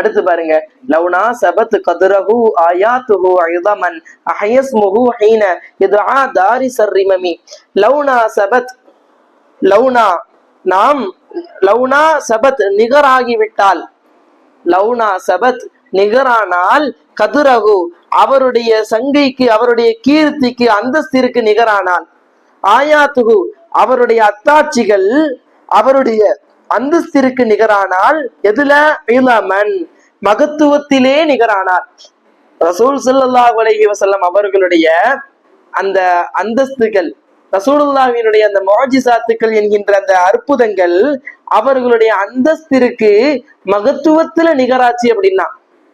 அடுத்து பாருங்க. லவ்னா சபத் கதுரஹு ஆயாத்துஹு ஐதமன் அஹயஸ்முஹு ஹீன இதுஆ தாரி சர்ரிமமி. லவ்னா சபத் லவ்னா நாம் லவ்னா சபத் நிகராகிவிட்டால் லவ்னா சபத் நிகரானால் கதுரகு அவருடைய சங்கைக்கு அவருடைய கீர்த்திக்கு அந்தஸ்திற்கு நிகரானால் ஆயாத்துகு அவருடைய அத்தாட்சிகள் அவருடைய அந்தஸ்திற்கு நிகரானால் எதுல? இளமன். மகத்துவத்திலே நிகரானார். ரசூல் சல்லா உலகி வசல்லம் அவர்களுடைய அந்த அந்தஸ்துகள் ரசூலுல்லாவினுடைய அந்த முஅஜிசாத்துக்கள் என்கின்ற அந்த அற்புதங்கள் அவர்களுடைய அந்தஸ்திற்கு மகத்துவத்துல நிகராச்சு அப்படின்னா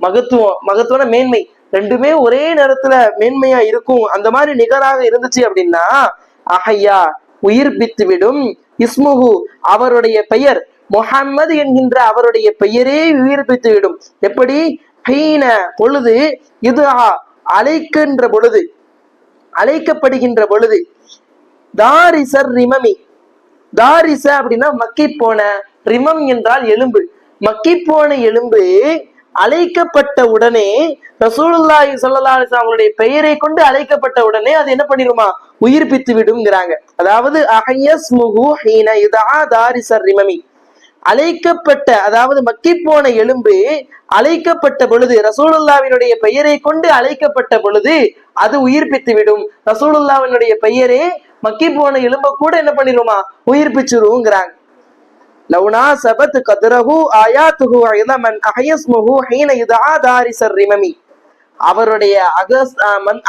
மகத்துவம் மகத்துவன மேன்மை ரெண்டுமே ஒரே நேரத்துல மேன்மையா இருக்கும். அந்த மாதிரி நிகராக இருந்துச்சு அப்படின்னா அஹையா உயிர்ப்பித்து விடும் இஸ்முஹு அவருடைய பெயர் முஹம்மது என்கின்ற அவருடைய பெயரே உயிர்ப்பித்துவிடும். எப்படி? ஹீன பொழுது இது அழைக்கின்ற பொழுது அழைக்கப்படுகின்ற பொழுது தாரிசர் ரிமமி. தாரிச அப்படின்னா மக்கி போன ரிமம் என்றால் எலும்பு. மக்கி போன எலும்பு அழைக்கப்பட்ட உடனே ரசூலுல்லாஹி ஸல்லல்லாஹு அவங்களுடைய பெயரை கொண்டு அழைக்கப்பட்ட உடனே அது என்ன பண்ணிருமா உயிர்ப்பித்து விடுங்கிறாங்க அதாவது அஹயஸ் முஹு ஹீன இதா தாரிசர் ரிமமி. அழைக்கப்பட்ட அதாவது மக்கி போன எலும்பு அழைக்கப்பட்ட பொழுது ரசூலுல்லாவினுடைய பெயரை கொண்டு அழைக்கப்பட்ட பொழுது அது உயிர்ப்பித்து விடும். ரசூலுல்லாவினுடைய பெயரே மக்கி போன எலும்ப கூட என்ன பண்ணிருமா? உயிர்ப்பிச்சிருங்கிறாங்க லவுனா சபத் கதுரஹு ஆயாத்துஹு அயதமன் அஹயஸ்முஹு ஹீன இதா தாரிசர் ரிமமி. அவருடைய அகஸ்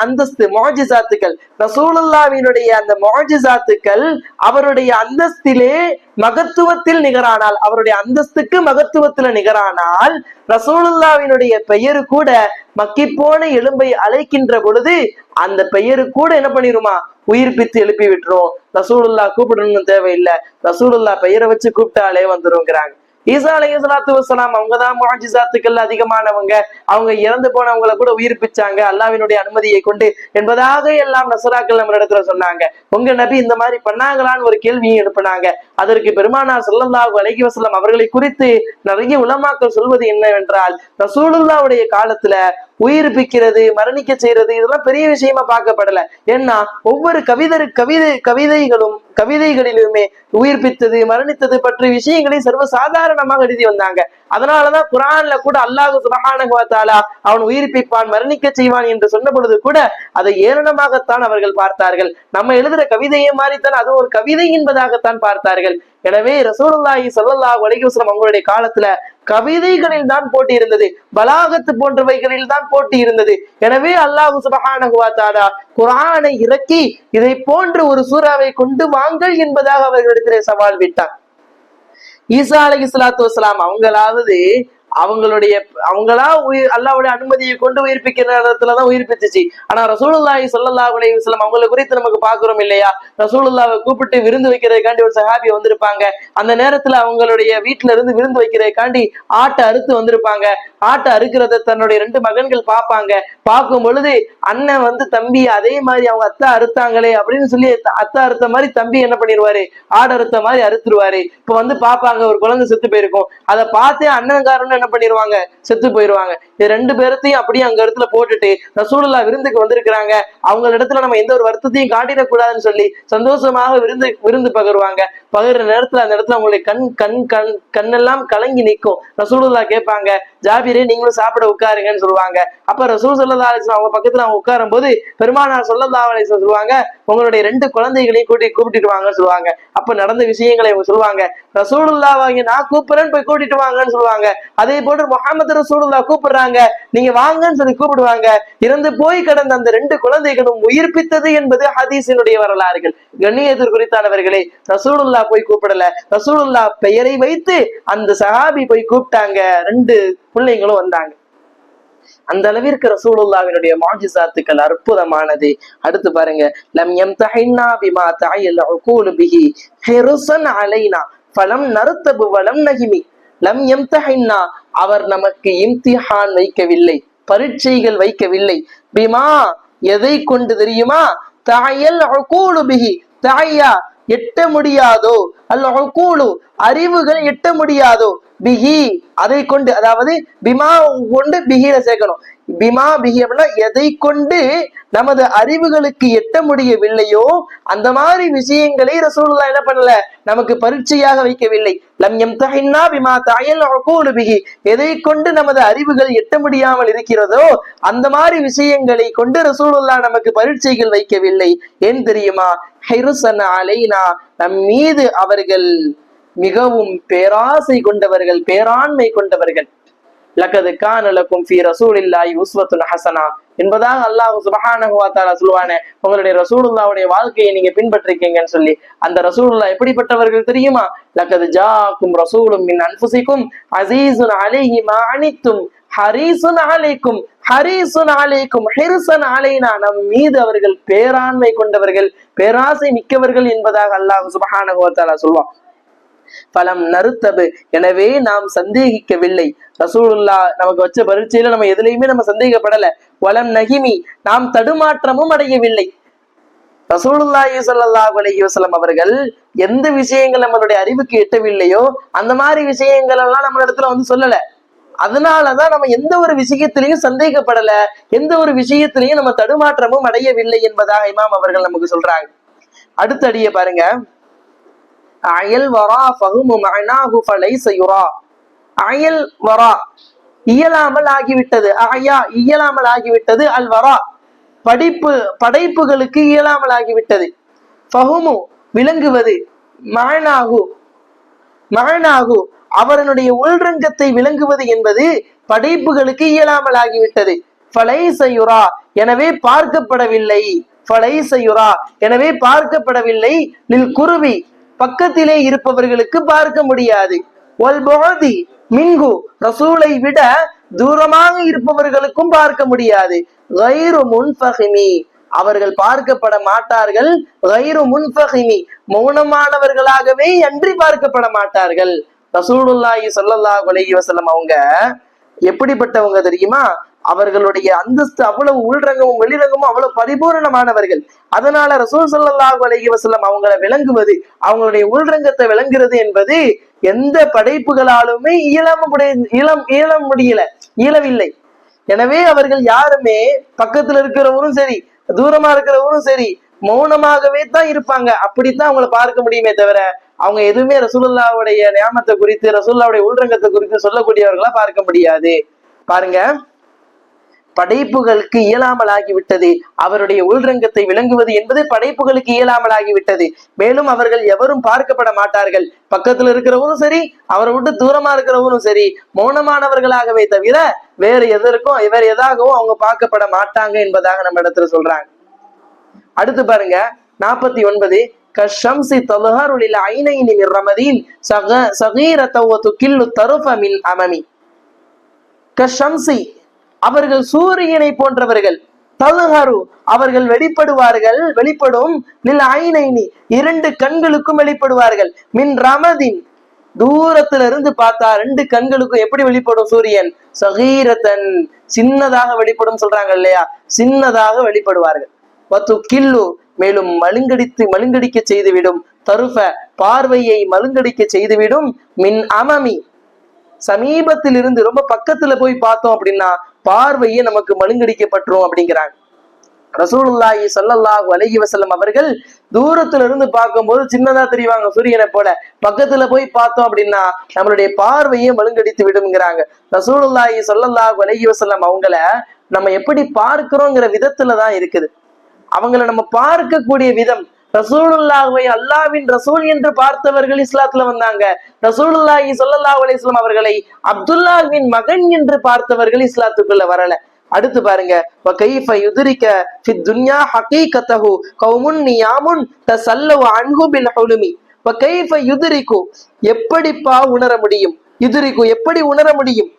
அந்தஸ்து மோஜிசாத்துக்கள் ரசூலுல்லாவினுடைய அந்த மோஜிசாத்துக்கள் அவருடைய அந்தஸ்திலே மகத்துவத்தில் நிகரானால் அவருடைய அந்தஸ்துக்கு மகத்துவத்துல நிகரானால் ரசூலுல்லாவினுடைய பெயரு கூட மக்கிப்போன எலும்பை அழைக்கின்ற பொழுது அந்த பெயரு கூட என்ன பண்ணிருமா? உயிர்ப்பித்து எழுப்பி விட்டுரும். ரசூலுல்லா கூப்பிடணும்னு தேவையில்லை. ரசூலுல்லா பெயரை வச்சு கூப்பிட்டாலே வந்துருங்கிறாங்க. ஈசா அலைஹி சலாத்து வசலாம் அவங்க தான் அதிகமானவங்க. அவங்க இறந்து போனவங்களை கூட உயிர்ப்பிச்சாங்க. அல்லாவினுடைய அனுமதியை கொண்டு என்பதாக எல்லாம் நசராக்கள் நம்ம இடத்துல சொன்னாங்க. உங்க நபி இந்த மாதிரி பண்ணாங்களான்னு ஒரு கேள்வியும் எழுப்பினாங்க. அதற்கு பெருமானா சொல்லல்லா அலைஹி வஸல்லம் அவர்களை குறித்து நிறைய உலமாக்கள் சொல்வது என்னவென்றால் ரசூலுல்லாவுடைய காலத்துல உயிர்ப்பிக்கிறது மரணிக்க செய்யறது இதெல்லாம் பெரிய விஷயமா பார்க்கப்படல. ஏன்னா ஒவ்வொரு கவிதரு கவிதை கவிதைகளும் கவிதைகளிலுமே உயிர்ப்பித்தது மரணித்தது பற்றிய விஷயங்களை சர்வ சாதாரணமாக எழுதி வந்தாங்க. அதனாலதான் குரான்ல கூட அல்லாஹு சுபஹானஹு அவன் உயிர்ப்பிப்பான் மரணிக்க செய்வான் என்று சொன்ன பொழுது கூட அதை ஏளனமாகத்தான் அவர்கள் பார்த்தார்கள். நம்ம எழுதுற கவிதையை மாதிரித்தான் அது ஒரு கவிதை என்பதாகத்தான் பார்த்தார்கள். எனவே ரசூலுல்லாஹி சல்லாஹ் அலைஹி அவங்களுடைய காலத்துல கவிதைகளில் தான் போட்டி இருந்தது. பலாகத்து போன்றவைகளில் தான் போட்டி இருந்தது. எனவே அல்லாஹு சுபஹானஹு குரானை இறக்கி இதை போன்ற ஒரு சூறாவை கொண்டு வாங்கள் என்பதாக அவர்களிடத்திலே சவால் விட்டான் ஈசா அலை இஸ்லாத்து அவங்களாவது அவங்களுடைய அவங்களா உயிர் அல்லாவுடைய அனுமதியை கொண்டு உயிர்ப்பிக்கிற இடத்துலதான் உயிர்ப்பிச்சுச்சு. ஆனா ரசூலுல்லாஹி சொல்லல்லா அலைஹி வஸல்லம் அவங்களை குறித்து நமக்கு பாக்குறோம் இல்லையா? ரசூலுல்லாவை கூப்பிட்டு விருந்து வைக்கிறதுக்காண்டி ஒரு சஹாபி வந்திருப்பாங்க. அந்த நேரத்துல அவங்களுடைய வீட்டுல இருந்து விருந்து வைக்கிறதுக்காண்டி ஆட்டை அறுத்து வந்திருப்பாங்க. ஆட்டை அறுக்கிறத தன்னுடைய ரெண்டு மகன்கள் பார்ப்பாங்க. பார்க்கும் பொழுது அண்ணன் வந்து தம்பி அதே மாதிரி அவங்க அத்தா அறுத்தாங்களே அப்படின்னு சொல்லி அத்தா அறுத்த மாதிரி தம்பி என்ன பண்ணிடுவாரு? ஆடு அறுத்த மாதிரி அறுத்துருவாரு. இப்ப வந்து பாப்பாங்க ஒரு குழந்தை செத்து போயிருக்கும். அதை பார்த்தே காரணம் என்ன பண்ணிடுவாங்க செத்து போயிடுவாங்க இது ரெண்டு பேரத்தையும் அப்படியே அங்க இடத்துல போட்டுட்டு ரசூலுல்லா விருந்துக்கு வந்திருக்கிறாங்க. அவங்க இடத்துல நம்ம எந்த ஒரு வருத்தத்தையும் காட்டிடக்கூடாதுன்னு சொல்லி சந்தோஷமாக விருந்து விருந்து பகிர்வாங்க. பகிர்ற நேரத்துல அந்த இடத்துல அவங்களுடைய கண் கண் கண் கண்ணெல்லாம் கலங்கி நிற்கும். ரசூலுல்லா கேட்பாங்க ஜாபிரே நீங்களும் சாப்பிட உட்காருங்கன்னு சொல்லுவாங்க. அப்ப ரசூல் சொல்லதா அலிஸ்லாம் அவங்க பக்கத்துல அவங்க உட்காரும் போது பெருமானார் சொல்லதா அலிஸ்லாம் சொல்லுவாங்க உங்களுடைய ரெண்டு குழந்தைகளையும் கூட்டி கூப்பிட்டுட்டு வாங்கன்னு சொல்லுவாங்க. அப்ப நடந்த விஷயங்களை அவங்க சொல்லுவாங்க. ரசூலுல்லா வாங்க நான் கூப்பிடுறேன்னு போய் கூட்டிட்டு வாங்கன்னு சொல்லுவாங்க. அதே போன்று முகமது ரசூலுல்லா கூப்பிடுறாங்க. நீங்க வாங்கன்னு சொல்லி கூப்பிடுவாங்க. இறந்து போய் கடந்த அந்த ரெண்டு குழந்தைகளும் உயிர்ப்பித்தது என்பது ஹதீஸினுடைய வரலாறுகள். கண்ணியத்தில் குறித்தானவர்களே ரசூலுல்லா போய் கூப்பிடல. ரசூலுல்லா பெயரை வைத்து அந்த சஹாபி போய் கூப்பிட்டாங்க. ரெண்டு பிள்ளைங்களும் வந்தாங்க. அந்த அளவிற்கு ரசூலுல்லாவினுடைய மாஜிசாத்துக்கள் அற்புதமானது. அடுத்து பாருங்க லம் யம்தஹின்னா பிமா தஅயல் பிஹி ஹெருசன் அலைனா பலம் நறுத்தபு வலம் நகிமி லம் யம்தஹின்னா அவர் நமக்கு இம்திஹான் வைக்கவில்லை பரீட்சைகள் வைக்கவில்லை. பிமா எதை கொண்டு தெரியுமா? தாயல் உகூலு பிஹி. தாயா எட்ட முடியாதோ? அல்ல உகூலு அறிவுகள் எட்ட முடியாதோ? பிஹி அதை கொண்டு அதாவது பிமா கொண்டு பிஹில சேர்க்கணும். பிமா பிஹி அப்படின்னா எதை கொண்டு நமது அறிவுகளுக்கு எட்ட முடியவில்லையோ அந்த மாதிரி விஷயங்களை ரசூலுல்லா என்ன பண்ணல நமக்கு பரீட்சையாக வைக்கவில்லை. லம் யம்தஹின்னா பிமா தாயல் உகூலு பிகி எதை கொண்டு நமது அறிவுகள் எட்ட முடியாமல் இருக்கிறதோ அந்த மாதிரி விஷயங்களை கொண்டு ரசூலுல்லா நமக்கு பரீட்சைகள் வைக்கவில்லை. ஏன் தெரியுமா? ஹிருசன் அலைனா நம் மீது அவர்கள் மிகவும் பேராசை கொண்டவர்கள் பேராண்மை கொண்டவர்கள். லக்கது கானலக்கும் ஃபி ரசூலில்லாய் உஸ்வத்துன் ஹசனா. என்பதாக அல்லாஹ் சுபஹானகுவாத்தாரா சொல்லுவானே உங்களுடைய ரசூலுல்லாவுடைய வாழ்க்கையை நீங்க பின்பற்றிருக்கீங்கன்னு சொல்லி. அந்த ரசூலுல்லா எப்படிப்பட்டவர்கள் தெரியுமா? லக்கது ஜாக்கும் ரசூலும் மின் அன்புசிக்கும் அசீசுன் அலைஹி மானித்தும் ஹரீசுன் அலைக்கும் ஹரீசுன் அலைக்கும் ஹெரிசன் அலைனா. நம் மீது அவர்கள் பேராண்மை கொண்டவர்கள் பேராசை மிக்கவர்கள் என்பதாக அல்லாஹ் சுபஹானகுவாத்தாரா சொல்லுவான் பலம் நறுத்தபு எனவே நாம் சந்தேகிக்கவில்லை. ரசூலுல்லா நமக்கு வச்ச பரீட்சையில நம்ம எதுலையுமே நம்ம சந்தேகப்படல. வலம் நகிமி நாம் தடுமாற்றமும் அடையவில்லை. ரசூலுல்லாஹி ஸல்லல்லாஹு அலஹி வசலம் அவர்கள் எந்த விஷயங்கள் நம்மளுடைய அறிவுக்கு எட்டவில்லையோ அந்த மாதிரி விஷயங்கள் எல்லாம் நம்ம இடத்துல வந்து சொல்லல. அதனாலதான் நம்ம எந்த ஒரு விஷயத்திலையும் சந்தேகப்படல. எந்த ஒரு விஷயத்திலையும் நம்ம தடுமாற்றமும் அடையவில்லை என்பதாக இமாம் அவர்கள் நமக்கு சொல்றாங்க. அடுத்த அடிய பாருங்க. அயல் வரா ஃபஹுமு மஅனாஹு ஃபலைஸ யுரா. அயல் வரா இயலாமல் ஆகிவிட்டது. ஆயா இயலாமல் ஆகிவிட்டது. அல் வரா படிப்பு படைப்புகளுக்கு இயலாமல் ஆகிவிட்டது. ஃபஹுமு விளங்குவது மகனாகு மகனாகு அவரனுடைய உள்ரங்கத்தை விளங்குவது என்பது படைப்புகளுக்கு இயலாமல் ஆகிவிட்டது. செய்யுரா எனவே பார்க்கப்படவில்லை. ஃபலைசயுரா எனவே பார்க்கப்படவில்லை. நில் குருவி பக்கத்திலே இருப்பவர்களுக்கு பார்க்க முடியாது. மின்கு ரசூலை விட தூரமாக இருப்பவர்களுக்கும் பார்க்க முடியாது. அவர்கள் பார்க்கப்பட மாட்டார்கள். கைரு முன்ஃபஹிமி மௌனமானவர்களாகவே அன்றி பார்க்கப்பட மாட்டார்கள். ரசூலுல்லாஹி சொல்லல்லா அலைஹி வசலம் அவங்க எப்படிப்பட்டவங்க தெரியுமா? அவர்களுடைய அந்தஸ்து அவ்வளவு உள்ரங்கமும் வெளிரங்கமும் அவ்வளவு பரிபூரணமானவர்கள். அதனால ரசூல் சல்லாஹ் அலஹி வசல்லம் அவங்கள விளங்குவது அவங்களுடைய உள்ரங்கத்தை விளங்குறது என்பது எந்த படைப்புகளாலுமே இயலாம இளம் இயல முடியல இயலவில்லை எனவே அவர்கள் யாருமே பக்கத்துல இருக்கிறவரும் சரி தூரமா இருக்கிறவரும் சரி மௌனமாகவே தான் இருப்பாங்க. அப்படித்தான் அவங்கள பார்க்க முடியுமே தவிர அவங்க எதுவுமே ரசூல்லாவுடைய நியாமத்தை குறித்து ரசூல்லாவுடைய உள்ரங்கத்தை குறித்து சொல்லக்கூடியவர்களா பார்க்க முடியாது. பாருங்க. படைப்புகளுக்கு இயலாமல் ஆகிவிட்டது அவருடைய உள்ரங்கத்தை விளங்குவது என்பது படைப்புகளுக்கு இயலாமல் ஆகிவிட்டது மேலும் அவர்கள் எவரும் பார்க்கப்பட மாட்டார்கள். பக்கத்துல இருக்கிறவரும் சரி அவரை விட்டு தூரமா இருக்கிறவரும் சரி மௌனமானவர்களாகவே தவிர வேறு எதற்கும் வேற எதாகவும் அவங்க பார்க்கப்பட மாட்டாங்க என்பதாக நம்ம இடத்துல சொல்றாங்க. அடுத்து பாருங்க நாற்பத்தி ஒன்பது கஷம்சி தொலஹருளில் ஐனைனி ரமதீன் சக சகீரத்தவத்து கில்லு தருஃப மின் அமமி. கஷம்சி அவர்கள் சூரியனை போன்றவர்கள். தலுஹரு அவர்கள் வெளிப்படுவார்கள் வெளிப்படும். நில் ஐநைனி இரண்டு கண்களுக்கும் வெளிப்படுவார்கள். மின் ரமதின் தூரத்துல இருந்து பார்த்தா ரெண்டு கண்களுக்கும் எப்படி வெளிப்படும் சூரியன்? சகீரத்தன் சின்னதாக வெளிப்படும் சொல்றாங்க இல்லையா? சின்னதாக வெளிப்படுவார்கள். வத்து கில்லு மேலும் மழுங்கடித்து மழுங்கடிக்க செய்துவிடும். தருஃப பார்வையை மழுங்கடிக்க செய்துவிடும். மின் அமமி சமீபத்தில் இருந்து ரொம்ப பக்கத்துல போய் பார்த்தோம் அப்படின்னா பார்வையே நமக்கு மழுங்கடிக்கப்பட்டுரும் அப்படிங்கிறாங்க. ரசூலுல்லாஹி சல்லல்லாஹு அலஹி வசல்லம் அவர்கள் தூரத்துல இருந்து பார்க்கும்போது சின்னதா தெரிவாங்க சூரியனை போல. பக்கத்துல போய் பார்த்தோம் அப்படின்னா நம்மளுடைய பார்வையே மழுங்கடித்து விடுங்கிறாங்க ரசூலுல்லாஹி சல்லல்லாஹு அலஹி வசல்லம் அவங்கள நம்ம எப்படி பார்க்கிறோங்கிற விதத்துல தான் இருக்குது. அவங்கள நம்ம பார்க்கக்கூடிய விதம் ரசூலுல்லாஹுவை அல்லாவின் ரசூல் என்று பார்த்தவர்கள் இஸ்லாத்துல வந்தாங்க. ரசூலுல்லாஹி சொல்லல்லா அலிஸ்லாம் அவர்களை அப்துல்லாஹ்வின் மகன் என்று பார்த்தவர்கள் இஸ்லாத்துக்குள்ள வரல. அடுத்து பாருங்க. வ கைஃப ஃபி துன்யா ஹகீகத்தஹு கௌமுன் நியாமுன் தஸல்லவு அன்ஹு பில் ஹுலுமி. எப்படிப்பா உணர முடியும்? யுதுரிகு எப்படி உணர முடியும்?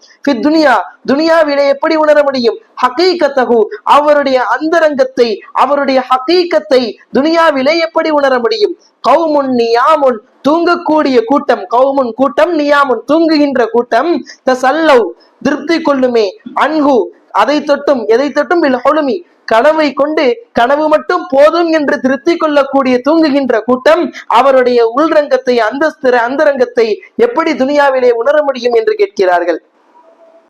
துனியா துனியாவிலே எப்படி உணர முடியும்? ஹகீகத்தஹு அவருடைய அந்தரங்கத்தை அவருடைய ஹகீகத்தை துனியாவிலே எப்படி உணர முடியும்? கௌமுன் நியாமுன் தூங்கக்கூடிய கூட்டம் கௌமுன் கூட்டம் நியாமுன் தூங்குகின்ற கூட்டம் த சல்லவ் திருப்தி கொள்ளுமே அன்கு அதை தொட்டும் எதை தொட்டும் இல் ஹொலுமி கனவை கொண்டு கனவு மட்டும் போதும் என்று திருப்தி கொள்ளக்கூடிய தூங்குகின்ற கூட்டம் அவருடைய உள்ரங்கத்தை அந்தஸ்திர அந்தரங்கத்தை எப்படி துனியாவிலே உணர முடியும் என்று கேட்கிறார்கள்.